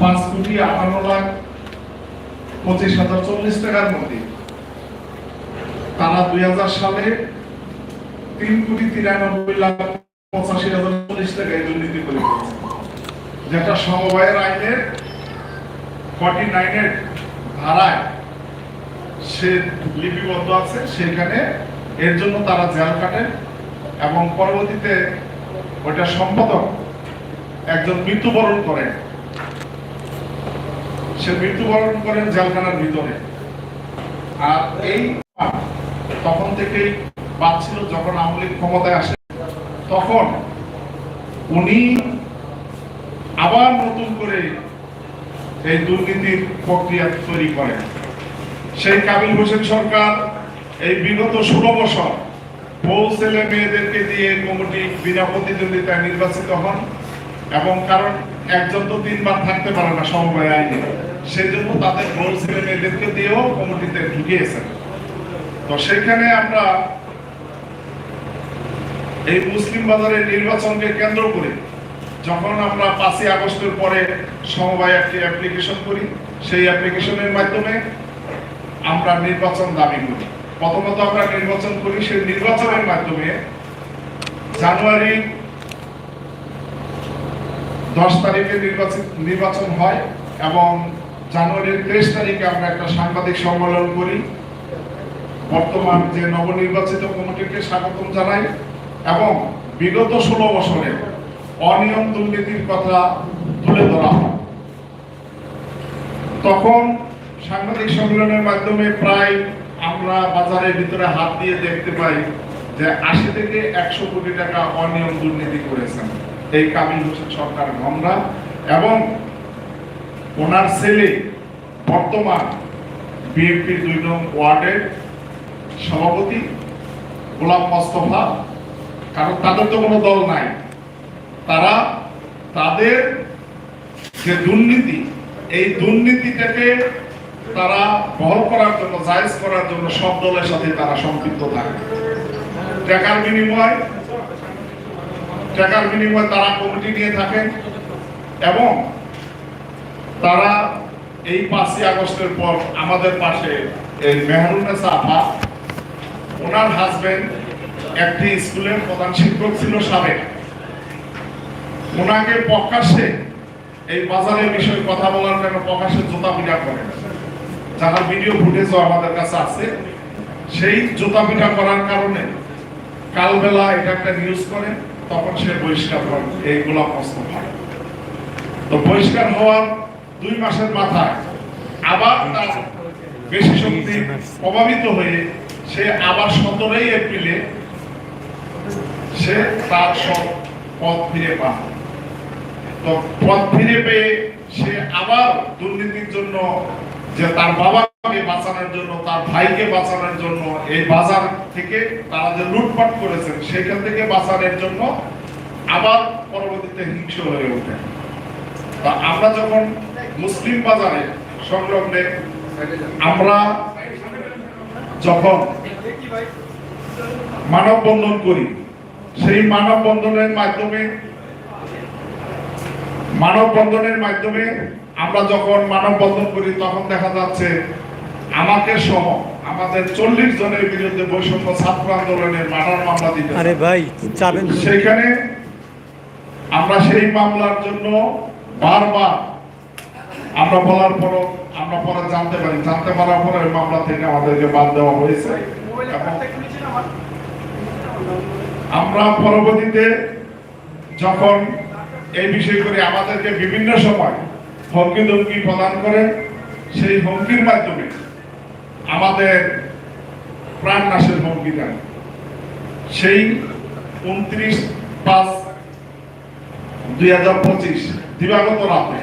পাঁচ কোটি আঠারো লাখ পঁচিশ হাজার চল্লিশ টাকার মধ্যে তারা দুই হাজার সালে তিন কোটি তিরানব্বই লাখ পঁচাশি হাজার চল্লিশ দুর্নীতি করে যেটা সমবায়ের আইনের ফর্টি নাইনের ধারায় সে লিপিবদ্ধ আছে, সেখানে এর জন্য তারা জেল কাটে এবং পরবর্তীতে ওইটা সম্পাদক একজন মৃত্যুবরণ করেন। সে মৃত্যুবরণ করেন জেলখানার ভিতরে। আর এই তখন থেকেই পাচ্ছিল যখন আওয়ামী লীগ ক্ষমতায় আসে, তখন উনি আবার নতুন করে এই দুর্নীতির প্রক্রিয়া তৈরি করেন। সেই কাবিল হোসেন সরকার এই বিগত ষোলো বছর বউ ছেলে মেয়েদেরকে দিয়ে কমিটি বিনা প্রতিদ্বন্দ্বিতায় নির্বাচিত হন এবং কারণ একজন তো তিনবার থাকতে পারে না সমবায় আইনে। সেই জন্য তাদের বউ ছেলে মেয়েদেরকে দিয়েও কমিটিতে ঢুকিয়েছেন। তো সেখানে আমরা এই মুসলিম বাজারের নির্বাচনকে কেন্দ্র করে যখন আমরা পাঁচই আগস্টের পরে সমবায় একটি অ্যাপ্লিকেশন করি, সেই অ্যাপ্লিকেশনের মাধ্যমে আমরা নির্বাচন দাবি করি। প্রথমত আমরা নির্বাচন করি, সেই নির্বাচনের মাধ্যমে জানুয়ারি দশ তারিখে নির্বাচন নির্বাচন হয় এবং জানুয়ারির তেইশ তারিখে আমরা একটা সাংবাদিক সম্মেলন করি। বর্তমান যে নবনির্বাচিত কমিটিকে স্বাগতম জানাই এবং বিগত ষোলো বছরে অনিয়ম দুর্নীতির কথা তুলে ধরা হয়। তখন সাংবাদিক সম্মেলনের মাধ্যমে প্রায় আমরা বাজারের ভিতরে হাত দিয়ে দেখতে পাই যে আশি থেকে একশো কোটি টাকা অনিয়ম দুর্নীতি করেছেন। এই কাবিল হোসেন সরকার গমরা এবং ওনার ছেলে বর্তমান বিএনপির দুই নং ওয়ার্ডের সভাপতি গোলাম মোস্তফা। কারণ তাদের তো কোনো দল নাই। তারা তাদের যে দুর্নীতি, এই দুর্নীতিটাকে তারা বহল করার জন্য, জায়েজ করার জন্য সব দলের সাথে তারা সম্পৃক্ত থাকে। টাকার বিনিময় টাকার বিনিময়ে তারা কমিটি নিয়ে থাকেন এবং তারা এই পাঁচই আগস্টের পর আমাদের পাশে এই মেহরুনেসা আপা ওনার হাজবেন্ড একটি স্কুলের প্রধান শিক্ষক ছিল সাবেক। ওনাকে প্রকাশ্যে এই বাজারের বিষয়ে কথা বলার জন্য প্রকাশ্যে জুতা পিটা করে। যারা ভিডিও ফুটেজও আমাদের কাছে আছে, সেই জুতা পিটা করার কারণে কালবেলা এটা একটা নিউজ করে। তখন সে বহিষ্কার করেন এই গোলাপ মোস্তফা তো বহিষ্কার হওয়ার দুই মাসের মাথায় আবার তার বেশি শক্তি প্রভাবিত হয়ে সে আবার সতেরোই এপ্রিলে সে তার সব পথ ফিরে পান তো পথ ফিরে পেয়ে সে আবার দুর্নীতির জন্য যে তার বাবাকে বাঁচানোর জন্য, তার ভাইকে বাঁচানোর জন্য এই বাজার থেকে তারা যে লুটপাট করেছেন, সেখান থেকে বাঁচানোর জন্য আবার পরবর্তীতে হিংস্র হয়ে ওঠে। তা আমরা যখন মুসলিম বাজারে সংলগ্নে আমরা যখন মানববন্ধন করি, সেই মানববন্ধনের মাধ্যমে মানববন্ধনের মাধ্যমে আমরা যখন মানববন্ধন করি, তখন দেখা যাচ্ছে আমাকে সহ আমাদের চল্লিশ জনের বিরুদ্ধে বৈষম্য ছাত্র আন্দোলনের মার্ডার মামলা দিতে আরে ভাই চাবেন সেখানে আমরা সেই মামলার জন্য বারবার আমরা বলার পরও আমরা পরে জানতে পারি। জানতে পারার পরে ওই মামলা থেকে আমাদেরকে বাদ দেওয়া হয়েছে। আমরা পরবর্তীতে যখন এই বিষয় করে আমাদেরকে বিভিন্ন সময় হুমকি ধমকি প্রদান করে সেই হুমকির মাধ্যমে আমাদের প্রাণ নাশের হুমকি দেন সেই উনত্রিশ পাঁচ দুই হাজার পঁচিশ, দিবাগত রাতে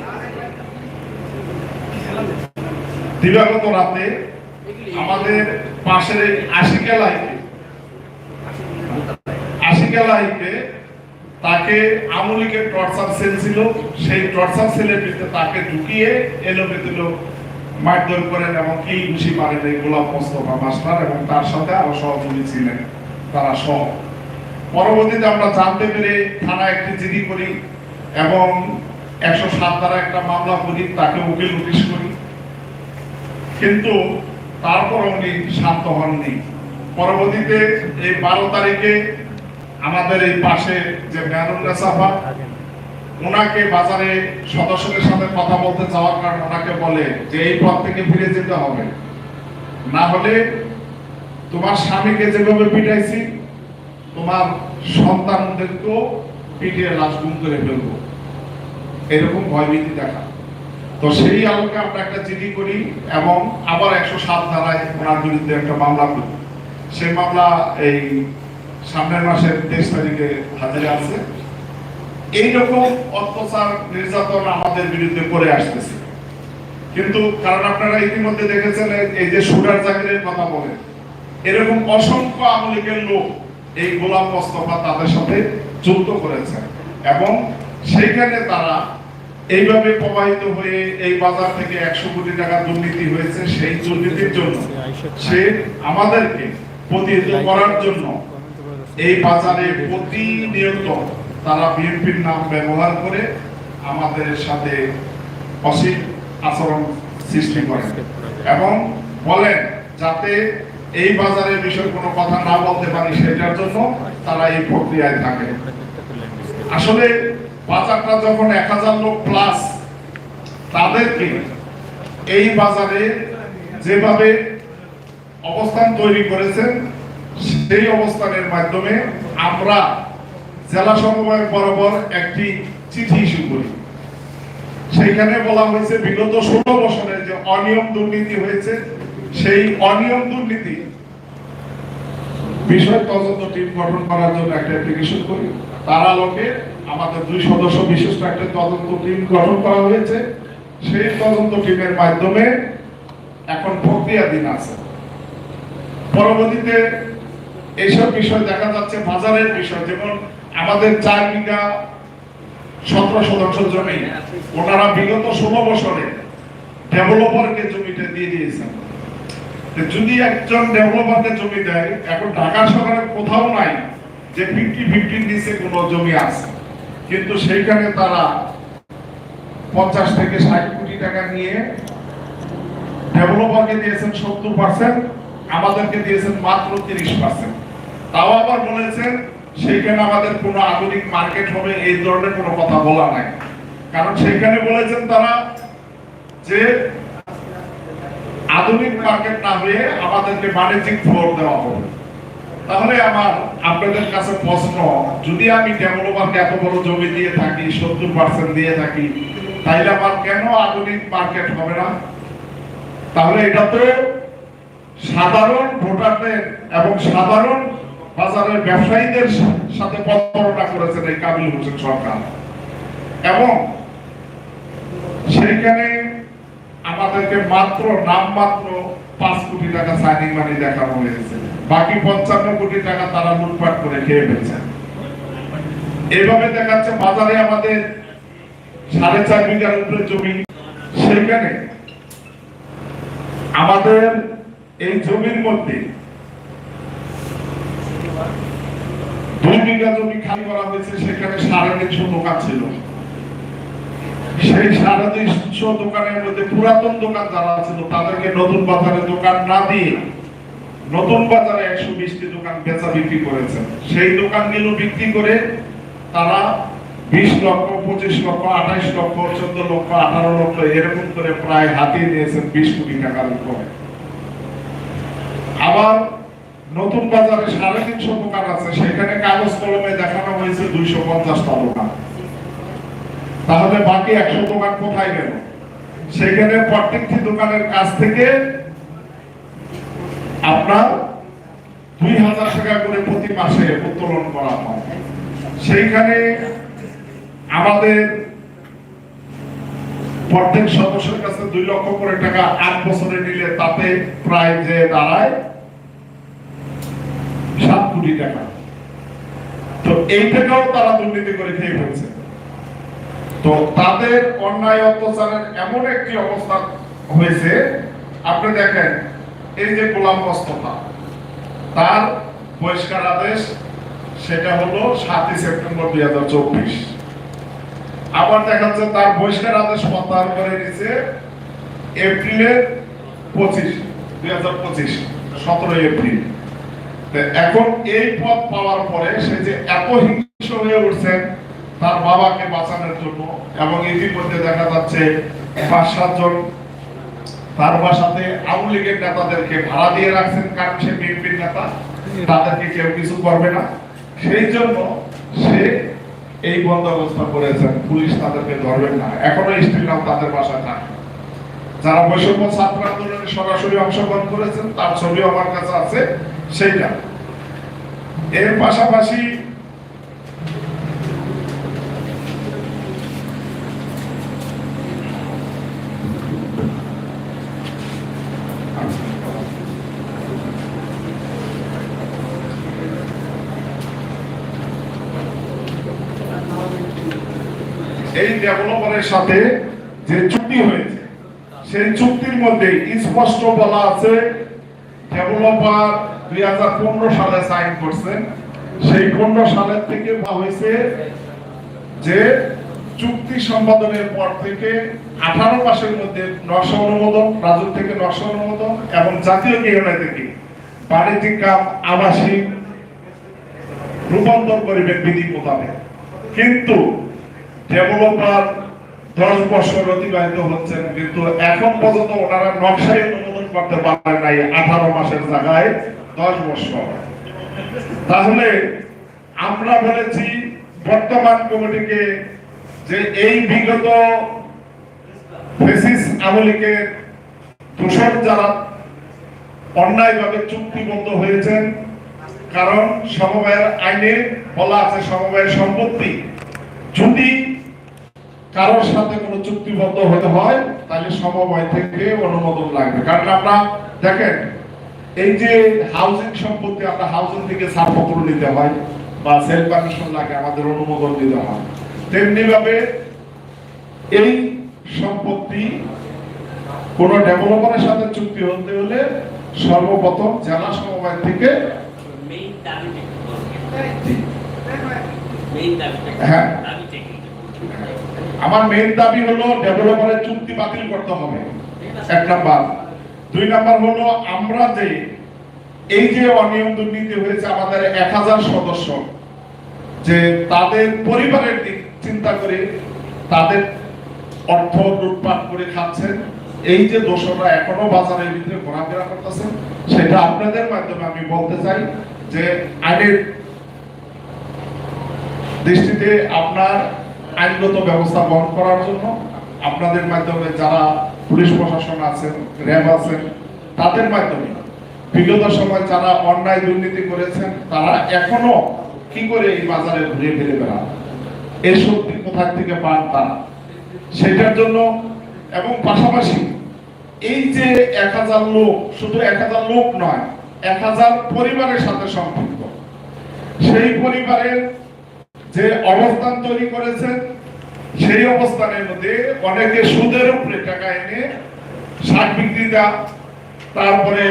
দিবাগত রাতে আমাদের পাশের আশিকা লাইকে আশিকা তাকে আমলিকের টর্চার সেল ছিল, সেই টর্চার সেলের ভিতরে তাকে ঢুকিয়ে এলো ভেতরে মারধর করেন এবং কি ঘুষি মারেন এই গোলাপ মোস্তফা মাস্টার এবং তার সাথে আরও সহযোগী ছিলেন তারা সহ। পরবর্তীতে আমরা জানতে পেরে থানা একটি জিডি করি এবং একশো সাত দ্বারা একটা মামলা করি, তাকে উকিল নোটিশ করি। কিন্তু তারপর উনি শান্ত হননি। পরবর্তীতে এই বারো তারিখে আমাদের এই পাশে যে মেহরুল্লা সাফা ওনাকে বাজারে সদস্যদের সাথে কথা বলতে যাওয়ার কারণে ওনাকে বলে যে এই পথ থেকে ফিরে যেতে হবে। না হলে তোমার স্বামীকে যেভাবে পিটাইছি, তোমার সন্তানদেরকেও পিটিয়ে লাশ গুম করে ফেলব। এরকম ভয়ভীতি দেখা। তো সেই আলোকে আমরা একটা চিঠি করি এবং আবার একশো সাত ধারায় ওনার বিরুদ্ধে একটা মামলা করি। সেই মামলা এই সামনের মাসের তেইশ তারিখে হাজিরা আছে। এইরকম অত্যাচার নির্যাতন আমাদের বিরুদ্ধে করে আসতেছে। কিন্তু কারণ আপনারা ইতিমধ্যে দেখেছেন, এই যে সুরার জাকিরের কথা বলেন এরকম অসংখ্য আমলিকের লোক এই গোলাম মোস্তফা তাদের সাথে যুক্ত করেছে। এবং সেইখানে তারা এইভাবে প্রবাহিত হয়ে এই বাজার থেকে একশো কোটি টাকা দুর্নীতি হয়েছে সেই দুর্নীতির জন্য। সে আমাদেরকে প্রতিহিত করার জন্য এই বাজারে প্রতিনিয়ত তারা বিএনপির নাম ব্যবহার করে আমাদের সাথে অসীম আচরণ সৃষ্টি করে। এবং বলেন, যাতে এই বাজারের বিষয়ে কোনো কথা না বলতে পারি সেটার জন্য তারা এই প্রক্রিয়ায় থাকে। আসলে বাজারটা যখন এক হাজার লোক প্লাস তাদেরকে এই বাজারে যেভাবে অবস্থান তৈরি করেছেন, সেই অবস্থানের মাধ্যমে আমরা জেলা সমবায় বরাবর একটি চিঠি ইস্যু করি। সেইখানে বলা হয়েছে, বিগত ষোলো বছরে যে অনিয়ম দুর্নীতি হয়েছে, সেই অনিয়ম দুর্নীতি বিষয় তদন্ত টিম গঠন করার জন্য একটা অ্যাপ্লিকেশন করি। আমাদের দুই সদস্য বিশিষ্ট একটা তদন্ত টিম গঠন করা হয়েছে। সেই তদন্ত টিমের মাধ্যমে এখন প্রক্রিয়াধীন আছে। পরবর্তীতে এইসব বিষয় দেখা যাচ্ছে, বাজারের বিষয়, যেমন আমাদের চার বিঘা সতেরো শতাংশ জমি। ওনারা বিগত ষোলো বছরে ডেভেলপারকে জমিটা দিয়ে দিয়েছেন। যদি একজন ডেভেলপারকে জমি দেয়, এখন ঢাকা শহরে কোথাও নাই যে ফিফটি ফিফটির নিচে কোনো জমি আছে। কিন্তু সেইখানে তারা পঞ্চাশ থেকে ষাট কোটি টাকা নিয়ে ডেভেলপারকে দিয়েছেন সত্তর পার্সেন্ট আমাদেরকে দিয়েছেন মাত্র তিরিশ পার্সেন্ট তাও আবার বলেছেন সেইখানে আমাদের কোনো আধুনিক মার্কেট হবে, এই ধরনের কোনো কথা বলা নাই। কারণ সেখানে বলেছেন তারা যে আধুনিক মার্কেট না হয়ে আমাদেরকে বাণিজ্যিক ফ্লোর দেওয়া হবে। তাহলে আমার আপনাদের কাছে প্রশ্ন, যদি আমি ডেভেলপারকে এত বড় জমি দিয়ে থাকি, সত্তর পার্সেন্ট দিয়ে থাকি, তাইলে আমার কেন আধুনিক মার্কেট হবে না? তাহলে এটা তো সাধারণ ভোটারদের এবং সাধারণ বাজারের ব্যবসায়ীদের সাথে প্রতারণা করেছেন এই কাবিল হোসেন সরকার। এবং সেইখানে আমাদেরকে মাত্র নাম মাত্র পাঁচ কোটি টাকা সাইনিং মানি দেখানো হয়েছে। বাকি পঞ্চান্ন কোটি টাকা তারা লুটপাট করে খেয়ে ফেলছে। এইভাবে দেখাচ্ছে বাজারে আমাদের সাড়ে চার বিঘার উপরে জমি। সেখানে আমাদের এই জমির মধ্যে দুই জমি খালি করা হয়েছে, সেখানে সাড়ে তিনশো দোকান ছিল। সেই সাড়ে তিনশো দোকানের মধ্যে পুরাতন দোকান যারা ছিল, তাদেরকে নতুন বাজারে দোকান না দিয়ে নতুন বাজারে একশো বিশটি দোকান বেচা বিক্রি করেছেন সেই দোকানগুলো বিক্রি করে তারা বিশ লক্ষ, পঁচিশ লক্ষ, আঠাইশ লক্ষ, চোদ্দ লক্ষ, আঠারো লক্ষ এরকম করে প্রায় হাতিয়ে নিয়েছেন বিশ কোটি টাকার উপরে। আবার নতুন বাজারে সাড়ে তিনশো দোকান আছে, সেখানে কাগজ কলমে দেখানো হয়েছে দুইশো পঞ্চাশটা দোকান। তাহলে বাকি একশো দোকান কোথায় গেল? সেখানে প্রত্যেকটি দোকানের কাছ থেকে আপনার দুই হাজার টাকা করে প্রতি মাসে উত্তোলন করা হয়। সেইখানে আমাদের প্রত্যেক সদস্যের কাছে দুই লক্ষ করে টাকা আট বছরে নিলে তাতে প্রায় যে দাঁড়ায় কোটি টাকা তো এই তারা দুর্নীতি করে খেয়ে ফেলছে। তো তাদের অন্যায় অত্যাচারের এমন একটি অবস্থা হয়েছে, আপনি দেখেন, এই যে গোলাম মোস্তফা, তার বহিষ্কার আদেশ, সেটা হলো সাতই সেপ্টেম্বর দুই হাজার চব্বিশ। আবার দেখা যাচ্ছে তার বহিষ্কার আদেশ প্রত্যাহার করে নিছে এপ্রিলের পঁচিশ, দুই হাজার পঁচিশ, সতেরোই এপ্রিল। এখন এই পদ পাওয়ার পরে সে যে এত হিংস্র হয়ে উঠছেন তার বাবাকে বাঁচানোর জন্য এবং ইতিমধ্যে দেখা যাচ্ছে পাঁচ সাতজন তার বাসাতে আওয়ামী লীগের নেতাদেরকে ভাড়া দিয়ে রাখছেন, কারণ সে বিএনপির নেতা, তাদেরকে কেউ কিছু করবে না। সেই জন্য সে এই বন্দোবস্ত করেছেন, পুলিশ তাদেরকে ধরবেন না। এখনও নাম তাদের বাসায় থাকে যারা বৈষম্য ছাত্র আন্দোলনে সরাসরি অংশগ্রহণ করেছেন, তার ছবি আমার কাছে আছে। সেইটা এর পাশাপাশি এই ডেভেলপারের সাথে যে চুক্তি হয়েছে, সেই চুক্তির মধ্যে স্পষ্ট বলা আছে ডেভেলপার দুই হাজার পনেরো সালে সাইন করছেন সেই পনেরো সালের থেকে বলা হয়েছে যে চুক্তি সম্পাদনের পর থেকে আঠারো মাসের মধ্যে নকশা অনুমোদন রাজুক থেকে নকশা অনুমোদন এবং জাতীয় গৃহণায় থেকে বাণিজ্যিক কাম, আবাসিক রূপান্তর করিবেন বিধি মোতাবেক। কিন্তু ডেভেলপার দশ বছর অতিবাহিত হচ্ছেন, কিন্তু এখন পর্যন্ত ওনারা নকশায় অনুমোদন করতে পারেন নাই আঠারো মাসের জায়গায়। দশ বছর। তাহলে আমরা বলেছি, বর্তমান কমিটিকে যে এই বিগত ফেসিস আমলিকে দূষণ যারা অন্যায়ভাবে চুক্তিবদ্ধ হয়েছেন, কারণ সমবায়ের আইনে বলা আছে সমবায়ের সম্পত্তি। যদি কারোর সাথে কোনো চুক্তিবদ্ধ হতে হয়, তাহলে সমবায় থেকে অনুমোদন লাগবে। কারণ আমরা, দেখেন এই যে হাউজিং আমরা হাউজিং থেকে নিতে হয় বা সেল পারমিশন লাগে আমাদের অনুমোদন দিতে হয় তেমনি ভাবে এই সম্পত্তি কোন ডেভেলপারের সাথে চুক্তি হতে হলে সর্বপ্রথম জেলা সমবায় থেকে? হ্যাঁ। আমার মেইন দাবি হলো ডেভেলপারের চুক্তি বাতিল করতে হবে। এক নাম্বার। দুই নাম্বার হলো, আমরা যে এই যে অনিয়ম দুর্নীতি হয়েছে আমাদের এক হাজার সদস্য, যে তাদের পরিবারের দিক চিন্তা করে তাদের অর্থ লুটপাট করে খাচ্ছেন এই যে দোষরা এখনও বাজারের ভিতরে ঘোরাফেরা করতেছেন সেটা আপনাদের মাধ্যমে আমি বলতে চাই যে আইনের দৃষ্টিতে আপনার আইনগত ব্যবস্থা গ্রহণ করার জন্য আপনাদের মাধ্যমে যারা পুলিশ প্রশাসন আছেন, র্যাব আছেন, তাদের মাধ্যমে। বিগত সময় যারা অন্যায় দুর্নীতি করেছেন, তারা এখনও কি করে এই বাজারে ঘুরে ফিরে বেড়ান এই শক্তি কোথা থেকে পান তারা সেটার জন্য এবং পাশাপাশি এই যে এক হাজার লোক, শুধু এক হাজার লোক নয়, এক হাজার পরিবারের সাথে সম্পৃক্ত। সেই পরিবারের যে অবস্থান তৈরি করেছেন সেই অবস্থানের মধ্যে অনেকে সুদের উপরে টাকা এনে শাক দেয়া। তারপরে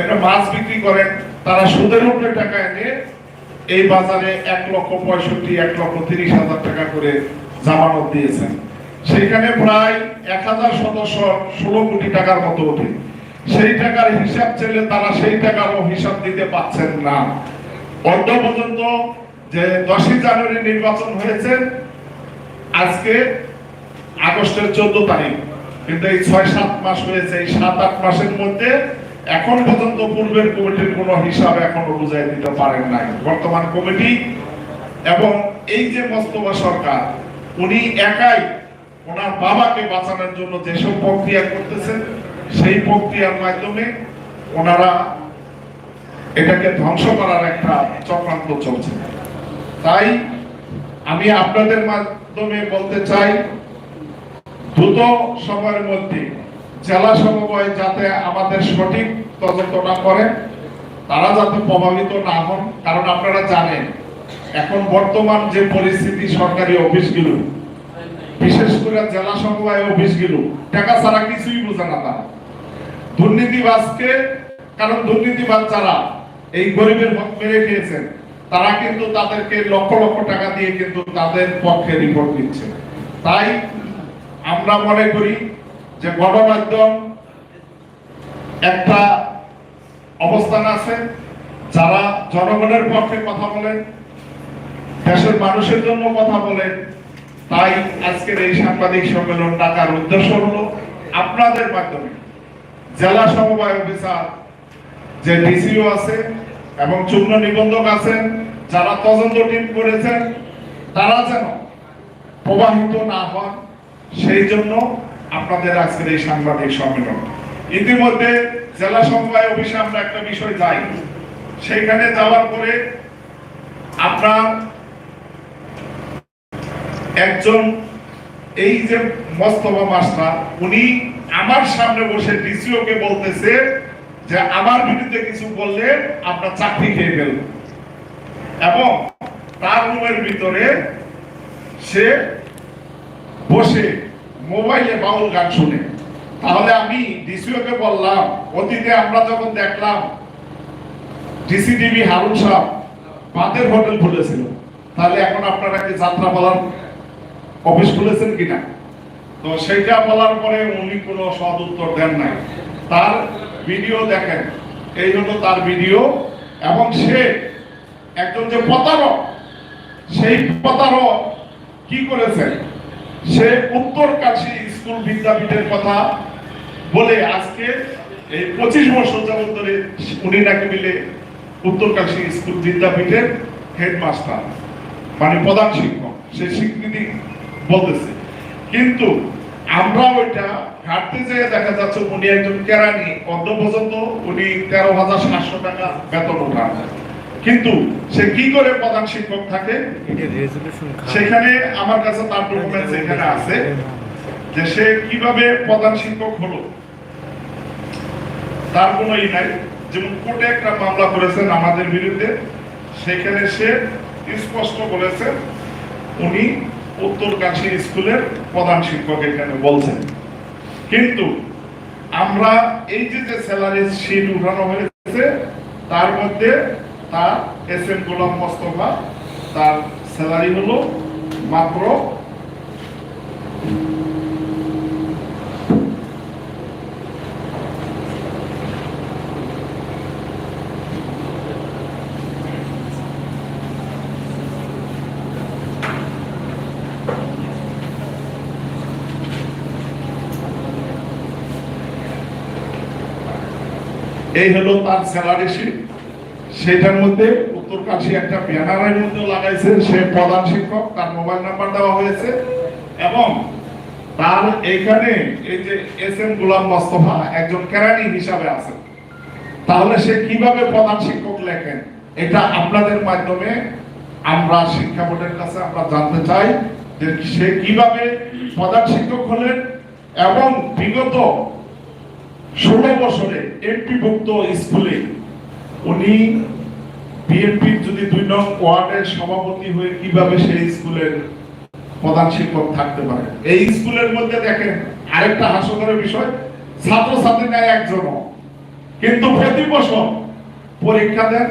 একটা মাছ বিক্রি করেন। তারা সুদের উপরে টাকা এনে এই বাজারে এক লক্ষ পঁয়ষট্টি, এক লক্ষ তিরিশ হাজার টাকা করে জামানত দিয়েছেন। সেখানে প্রায় এক হাজার সদস্য ষোলো কোটি টাকার মতো ওঠে। সেই টাকার হিসাব চাইলে তারা সেই টাকারও হিসাব দিতে পাচ্ছেন না। অর্ধ পর্যন্ত যে দশই জানুয়ারি নির্বাচন হয়েছে আজকে আগস্টের চোদ্দ তারিখ, কিন্তু এই ছয় সাত মাস হয়েছে, এই সাত আট মাসের মধ্যে এখন পর্যন্ত পূর্বের কমিটির কোনো হিসাব এখনও বুঝাই দিতে পারেন নাই। বর্তমান কমিটি এবং এই যে মোস্তফা সরকার, উনি একাই ওনার বাবাকে বাঁচানোর জন্য যেসব প্রক্রিয়া করতেছেন, সেই প্রক্রিয়ার মাধ্যমে ওনারা এটাকে ধ্বংস করার একটা চক্রান্ত চলছে। তাই আমি আপনাদের মাধ্যমে বলতে চাই, দ্রুত সময়ের মধ্যে জেলা সমবায় যাতে আমাদের সঠিক তদন্তটা করে, তারা যাতে প্রভাবিত না হন, কারণ আপনারা জানেন, এখন বর্তমান যে পরিস্থিতি সরকারি অফিসগুলো, বিশেষ করে জেলা সমবায় অফিসগুলো, টাকা ছাড়া কিছুই বোঝে না তারা। দুর্নীতিবাজকে, কারণ দুর্নীতিবাজ যারা, এই গরিবের মেরে খেয়েছেন। তারা কিন্তু তাদেরকে লক্ষ লক্ষ টাকা দিয়ে কিন্তু তাদের পক্ষে রিপোর্ট দিচ্ছে। তাই আমরা মনে করি যে গণমাধ্যম একটা অবস্থান আছে, যারা জনগণের পক্ষে কথা বলেন, দেশের মানুষের জন্য কথা বলেন, তাই আজকের এই সাংবাদিক সম্মেলন ডাকার উদ্দেশ্য হলো আপনাদের মাধ্যমে জেলা সমবায় অফিসার যে ডিসিও আছে এবং চূর্ণ নিবন্ধক আছেন, যারা তদন্ত টিম করেছেন, তারা যেন প্রবাহিত না হন, সেই জন্য আপনাদের আজকের এই সাংবাদিক সম্মেলন। ইতিমধ্যে জেলা সমবায় অফিসে আমরা একটা বিষয় যাই। সেখানে যাওয়ার পরে আপনার একজন, এই যে মস্তফা মাস্টার, উনি আমার সামনে বসে ডিসিও কে বলতেছে যে আমার বিরুদ্ধে কিছু বললে আপনার চাকরি খেয়ে ফেলবে। এবং তার রুমের ভিতরে সে বসে মোবাইলে বাউল গান শুনে। তাহলে আমি ডিসিও কে বললাম, অতীতে আমরা যখন দেখলাম ডিসিটিভি হারুন সাহেব বাতের হোটেল খুলেছিল, তাহলে এখন আপনারা কি যাত্রা বলার অফিস খুলেছেন কিনা? তো সেইটা বলার পরে উনি কোনো সদ উত্তর দেন নাই। তার ভিডিও দেখেন। এই হলো তার ভিডিও এবং সে একজন যে প্রতারক, সেই প্রতারক কি করেছেন সে উত্তর কাশী স্কুল বিদ্যাপীঠের কথা বলে আজকে এই পঁচিশ বছর যাবত ধরে উনি নাকি মিলে উত্তর কাশী স্কুল বিদ্যাপীঠের হেডমাস্টার মানে প্রধান শিক্ষক। সে স্বীকৃতি বলতেছে। কিন্তু আমরা ওইটা ঘাটতে যেয়ে দেখা যাচ্ছে উনি একজন কেরানি অর্ধ পর্যন্ত উনি তেরো হাজার সাতশো টাকা বেতন ওঠান। কিন্তু সে কি করে প্রধান শিক্ষক থাকে? সেখানে আমার কাছে তার ডকুমেন্টস এখানে আছে যে সে কীভাবে প্রধান শিক্ষক হলো। তার কোনো ই নাই। যেমন কোর্টে একটা মামলা করেছেন আমাদের বিরুদ্ধে সেখানে সে স্পষ্ট বলেছেন উনি উত্তরকাশী স্কুলের প্রধান শিক্ষক এখানে বলছেন। কিন্তু আমরা এই যে যে স্যালারি শিট উঠানো হয়েছে, তার মধ্যে তার এস এম গোলাম মোস্তফা, তার স্যালারি হলো মাত্র এই হলো তার স্যালারি শিট সেটার মধ্যে উত্তর কাশী একটা ব্যানারের মধ্যে লাগাইছে, সে প্রধান শিক্ষক, তার মোবাইল নাম্বার দেওয়া হয়েছে এবং তার এখানে এই যে এস এম গোলাম মোস্তফা একজন কেরানি হিসাবে আছে। তাহলে সে কীভাবে প্রধান শিক্ষক লেখেন? এটা আপনাদের মাধ্যমে আমরা শিক্ষা বোর্ডের কাছে আমরা জানতে চাই যে সে কীভাবে প্রধান শিক্ষক হলেন এবং বিগত ষোলো বছরে এমপিভুক্ত স্কুলে উনি বিএনপির যদি দুই নং ওয়ার্ডের সভাপতি হয়ে কীভাবে সেই স্কুলের প্রধান শিক্ষক থাকতে পারে? এই স্কুলের মধ্যে দেখেন, আরেকটা বিষয় নেয় কিন্তু প্রতি বছর পরীক্ষা দেন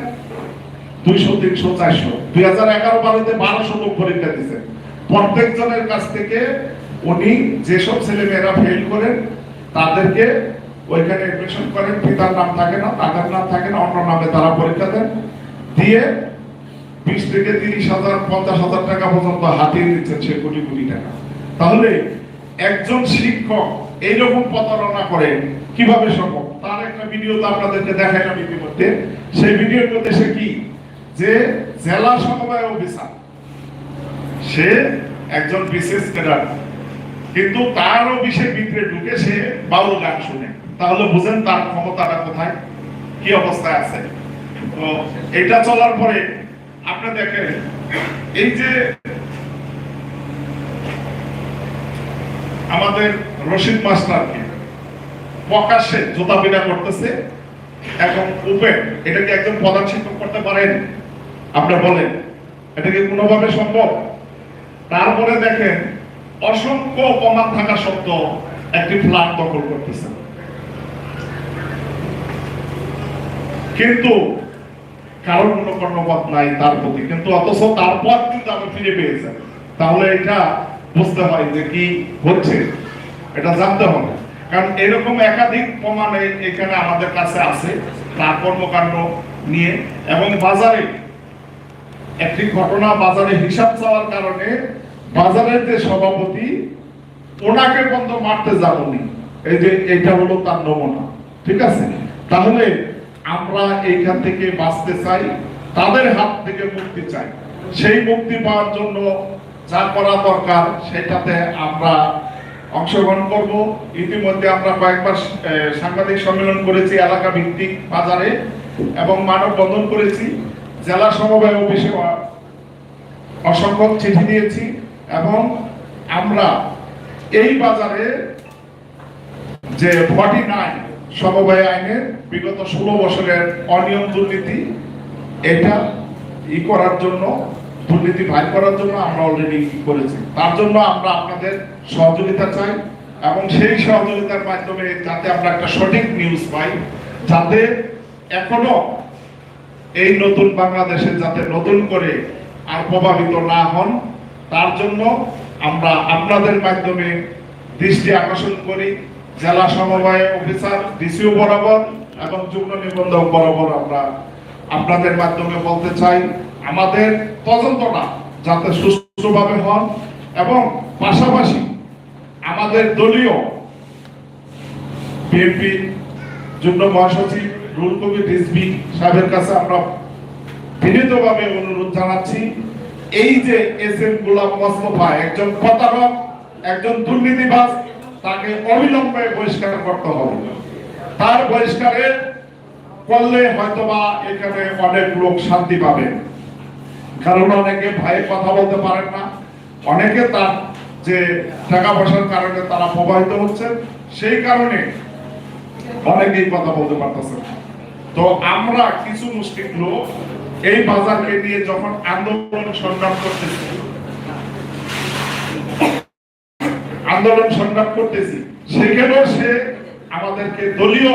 দুইশো, তিনশো, চারশো। দুই হাজার এগারো বারোতে বারোশো লোক পরীক্ষা দিচ্ছেন প্রত্যেক জনের কাছ থেকে উনি যেসব ছেলে মেয়েরা ফেল করেন, তাদেরকে ওইখানে এডমিশন করেন, পিতার নাম থাকে না, তাদের নাম থাকে না, অন্য নামে তারা পরীক্ষা দেন। দিয়ে বিশ থেকে তিরিশ হাজার, পঞ্চাশ হাজার টাকা পর্যন্ত হাতিয়ে নিচ্ছেন সে কোটি কোটি টাকা। তাহলে একজন শিক্ষক এইরকম প্রতারণা করে কীভাবে সম্ভব? তার একটা ভিডিও তো আপনাদেরকে দেখাইলাম ইতিমধ্যে। সেই ভিডিওর মধ্যে সে কি? যে জেলা সমবায় অফিসার, সে একজন বিশেষ ক্যাডার কিন্তু তারও বিশেষ ভিতরে ঢুকে সে বাউল গান শুনে। তাহলে বুঝেন তার ক্ষমতাটা কোথায়? কি অবস্থায় আছে? তো এটা চলার পরে আপনি দেখেন, এই যে আমাদের রশিদ মাস্টারকে প্রকাশ্যে জোতা পিটা করতেছে এবং উপেন, এটা কি একজন প্রধান শিক্ষক করতে পারেন? আপনারা বলেন, এটা কি কোনোভাবে সম্ভব? তারপরে দেখেন, অসংখ্য অপমান থাকা সত্ত্বেও একটি ফ্ল্যাট দখল করতেছে। কিন্তু কারণ কোনো কর্ণপাত নাই তার প্রতি। কিন্তু অথচ তারপর কিন্তু আমি ফিরে পেয়েছেন তাহলে এটা বুঝতে হয় যে কি হচ্ছে। এটা জানতে হবে। কারণ এরকম একাধিক প্রমাণ এখানে আমাদের কাছে আছে, তার কর্মকাণ্ড নিয়ে। এবং বাজারে একটি ঘটনা বাজারে হিসাব চাওয়ার কারণে বাজারের যে সভাপতি, ওনাকে বন্ধ মারতে যাবনি এই যে এটা হলো তার নমুনা। ঠিক আছে? তাহলে আমরা এইখান থেকে বাঁচতে চাই, তাদের হাত থেকে মুক্তি চাই। সেই মুক্তি পাওয়ার জন্য যা করা দরকার, সেটাতে আমরা অংশগ্রহণ করব। ইতিমধ্যে আমরা কয়েকবার সাংবাদিক সম্মেলন করেছি এলাকা ভিত্তিক বাজারে এবং মানববন্ধন করেছি। জেলা সমবায় অফিসে অসংখ্য চিঠি দিয়েছি এবং আমরা এই বাজারে যে ফর্টি নাইন সমবায় আইনের বিগত ষোলো বছরের অনিয়ম দুর্নীতি, এটা ই করার জন্য, দুর্নীতি ভাই করার জন্য আমরা অলরেডি করেছি। তার জন্য আমরা আপনাদের সহযোগিতা চাই এবং সেই সহযোগিতার মাধ্যমে যাতে আমরা একটা সঠিক নিউজ পাই, যাতে এখনও এই নতুন বাংলাদেশে যাতে নতুন করে আর প্রভাবিত না হন, তার জন্য আমরা আপনাদের মাধ্যমে দৃষ্টি আকর্ষণ করি। জেলা সমবায় অফিসার, ডিসিও বরাবর এবং যুগ্ম নিবন্ধক বরাবর আমরা আপনাদের মাধ্যমে বলতে চাই, আমাদের তদন্তটা যাতে সুষ্ঠুভাবে হন এবং পাশাপাশি আমাদের দলীয় বিএনপি যুগ্ম মহাসচিব রুল কবির রিজভি সাহেবের কাছে আমরা বিনীতভাবে অনুরোধ জানাচ্ছি, এই যে এস এম গোলাম মোস্তফা একজন প্রতারক, একজন দুর্নীতিবাজ তাকে অবিলম্বে বহিষ্কার করতে হবে। তার বহিষ্কারে করলে হয়তোবা এখানে অনেক লোক শান্তি পাবে। কারণ অনেকে ভাই কথা বলতে পারেন না। অনেকে তার যে টাকা পয়সার কারণে তারা প্রবাহিত হচ্ছে, সেই কারণে অনেকেই কথা বলতে পারতেছে তো আমরা কিছু মুসলিম লোক এই বাজারকে নিয়ে যখন আন্দোলন সংগ্রাম করতেছি আন্দোলন সংগ্রাম করতেছি, সেখানেও সে আমাদেরকে দলীয়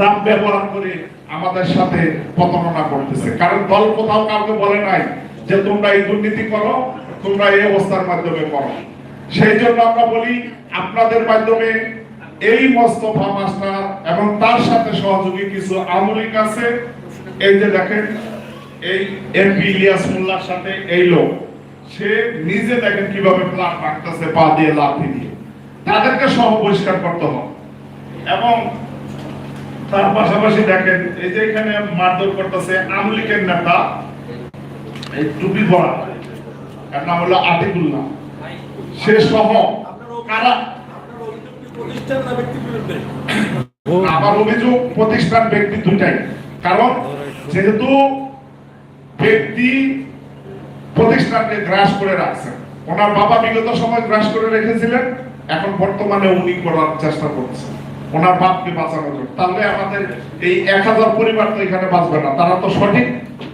নাম ব্যবহার করে আমাদের সাথে প্রতারণা করতেছে। কারণ দল কোথাও কাউকে বলে নাই যে তোমরা এই দুর্নীতি করো, তোমরা এই অবস্থার মাধ্যমে করো। সেই জন্য আমরা বলি, আপনাদের মাধ্যমে এই মোস্তফা মাস্টার এবং তার সাথে সহযোগী কিছু আমলিক আছে। এই যে দেখেন, এই এমপি ইলিয়াস মোল্লার সাথে এই লোক। সে নিজে দেখেন কীভাবে প্লাট রাখতেছে পা দিয়ে লাঠি দিয়ে। তাদেরকে সহ বহিষ্কার করতে হবে। এবং তার পাশাপাশি দেখেন, এই যে এখানে মারধর করতেছে আমলিকের নেতা, এই টুপি পরা। এর নাম হলো আতিকুল্লাহ সে সহ কারা? আমার অভিযোগ প্রতিষ্ঠান ব্যক্তি দুটাই কারণ যেহেতু ব্যক্তি প্রতিষ্ঠানকে গ্রাস করে রাখছেন ওনার বাবা বিগত সময় গ্রাস করে রেখেছিলেন এখন বর্তমানে উনি করার চেষ্টা করছেন। ওনার বাপকে বাঁচানোর জন্য। তাহলে আমাদের এই এক হাজার পরিবার তো এখানে বাঁচবে না তারা তো সঠিক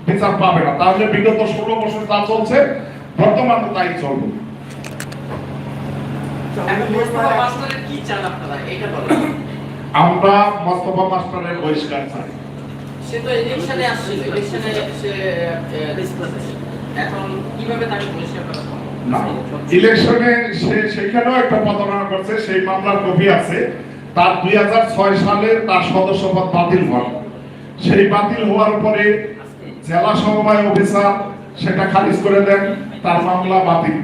বিচার পাবে না। তাহলে বিগত ষোলো বছর যা চলছে বর্তমানে তাই চলবে। আমরা মোস্তফা মাস্টারের বহিষ্কার চাই। সে তো ইলেকশনে আসছিল ইলেকশনে সে ইলেকশনে সে সেখানেও একটা প্রতারণা করছে, সেই মামলার কপি আছে। তার দুই সালে তার সদস্যপদ বাতিল হয়। সেই বাতিল হওয়ার পরে জেলা সমবায় অফিসার সেটা খারিজ করে দেন, তার মামলা বাতিল।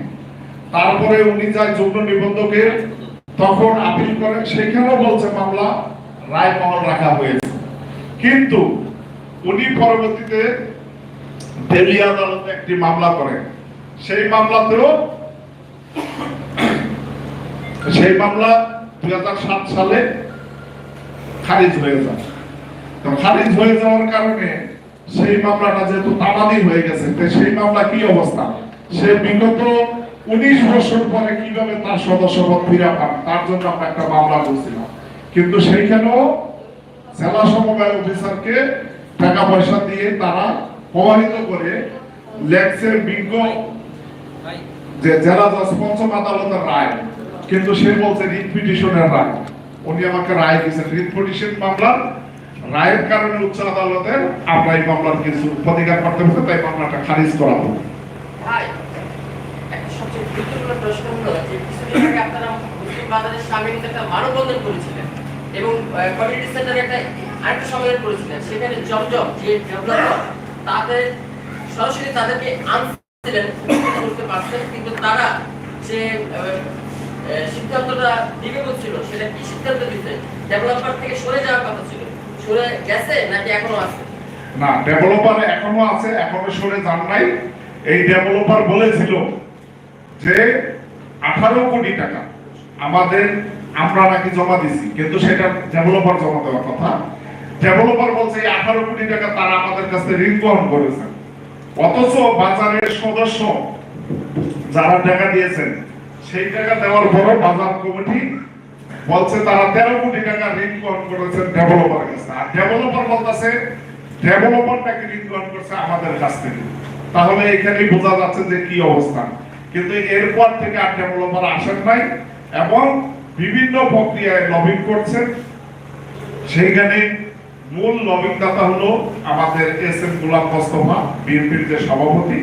তারপরে উনি যায় যুগ্ম নিবন্ধকে তখন আপিল করেন সেখানেও বলছে মামলা রায় মহল রাখা হয়েছে। কিন্তু উনি পরবর্তীতে দিল্লি আদালতে একটি মামলা করেন সেই মামলাতেও সেই মামলা দুই সালে খারিজ হয়ে যায়। তো খারিজ হয়ে যাওয়ার কারণে সেই মামলাটা যেহেতু তামাদি হয়ে গেছে সেই মামলা কি অবস্থা? সে বিগত উনিশ বছর পরে কীভাবে তার সদস্যপদ ফিরে পান, তার জন্য আমরা একটা মামলা করছিলাম। কিন্তু সেইখানেও জেলা সমবায় অফিসারকে টাকা পয়সা দিয়ে তারা প্রবাহিত করে লেখছেন বিজ্ঞ যে জেলা জজ পঞ্চম আদালতের রায়, কিন্তু সে বলছে রিট পিটিশনের রায়। উনি আমাকে রায় দিয়েছেন। রিট পিটিশন মামলার রায়ের কারণে উচ্চ আদালতের আমরা এই মামলার কিছু প্রতিকার করতে হবে তাই মামলাটা খারিজ করা হবে এবং তাদের, সরাসরি তাদেরকে আনছিলেন করতে পারছেন, কিন্তু তারা যে সিদ্ধান্তটা বিগত ছিল সেটা কি সিদ্ধান্ত দিতে? ডেভেলপার থেকে সরে যাওয়ার কথা ছিল। সরে গেছে নাকি এখনও আছে? না, ডেভেলপার এখনও আছে, এখনও সরে যান নাই। এই ডেভেলপার বলেছিল যে, আঠারো কোটি টাকা আমাদের, আমরা নাকি জমা দিছি, কিন্তু সেটা ডেভেলপার জমা দেওয়ার কথা। ডেভেলপার বলছে আঠারো কোটি টাকা তারা আমাদের কাছে ঋণ গ্রহণ করেছেন অথচ বাজারের সদস্য যারা টাকা দিয়েছেন, সেই টাকা দেওয়ার পরও বাজার কমিটি বলছে, তারা তেরো কোটি টাকা ঋণ গ্রহণ করেছেন ডেভেলপার কাছে আর ডেভেলপার বলতেছে ডেভেলপার নাকি ঋণ গ্রহণ করছে আমাদের কাছ থেকে? তাহলে এখানেই বোঝা যাচ্ছে যে কি অবস্থা। কিন্তু এরপর থেকে আর ডেভেলপার আসেন নাই এবং বিভিন্ন প্রক্রিয়ায় লবিং করছেন। সেইখানে মূল লবিং দাতা হলো আমাদের এস এম গোলাম মোস্তফা, বিএনপির যে সভাপতি।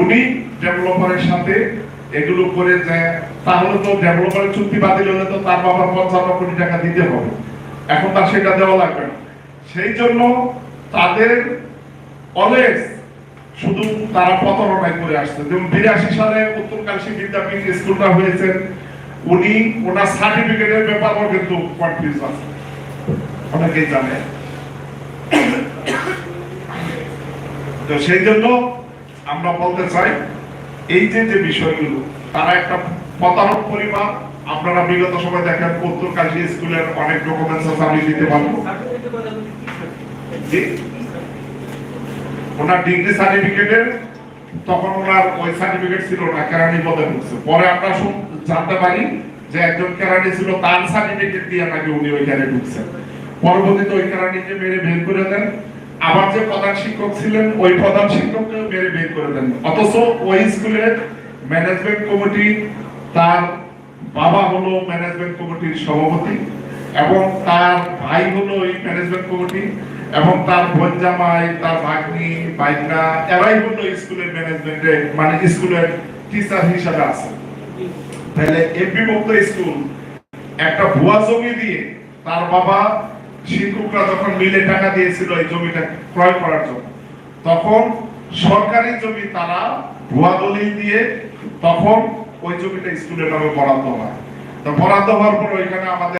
উনি ডেভেলপারের সাথে এগুলো করে যে, তাহলে তো ডেভেলপারের চুক্তি বাতিল হলে তো তার বাবার পঞ্চান্ন কোটি টাকা দিতে হবে। এখন তার সেটা দেওয়া লাগবে না। সেই জন্য তাদের অলওয়েজ শুধু তারা প্রতারণায় করে আসছে। যেমন বিরাশি সালে উত্তর কাশী বিদ্যাপীঠ স্কুলটা হয়েছে। উনি ওনার সার্টিফিকেটের ব্যাপারেও কিন্তু কনফিউজ আছে। অনেকেই জানে। তো সেই জন্য আমরা বলতে চাই, এই যে যে বিষয়গুলো, তারা একটা প্রতারক পরিমাণ। আপনারা বিগত সময় দেখেন, উত্তর কাশী স্কুলের অনেক ডকুমেন্টস আছে, আমি দিতে পারব। ওনার ডিগ্রি সার্টিফিকেটের, তখন ওনার ওই সার্টিফিকেট ছিল না, কেরানি পদে ঢুকছে পরে আমরা জানতে পারি যে একজন কেরানি ছিল, তার সার্টিফিকেট দিয়ে নাকি উনি ওইখানে ঢুকছেন। পরবর্তীতে ওই কেরানিকে মেরে বের করে দেন। আবার যে প্রধান শিক্ষক ছিলেন, ওই প্রধান শিক্ষককে মেরে বের করে দেন। অথচ ওই স্কুলের ম্যানেজমেন্ট কমিটি তার বাবা হলো ম্যানেজমেন্ট কমিটির সভাপতি এবং তার ভাই হলো ওই ম্যানেজমেন্ট কমিটি এবং তার বোন জামাই, তার ভাগ্নি বাইকরা এরাই হলো স্কুলের ম্যানেজমেন্টে মানে স্কুলের টিচার হিসাবে আছে। তাহলে এমপি মুক্ত স্কুল, একটা ভুয়া জমি দিয়ে তার বাবা শিক্ষকরা যখন মিলে টাকা দিয়েছিল এই জমিটা ক্রয় করার জন্য, তখন সরকারি জমি তারা ভুয়া দলিল দিয়ে তখন ওই জমিটা স্কুলের নামে বরাদ্দ হয়। তো বরাদ্দ হওয়ার পর ওইখানে আমাদের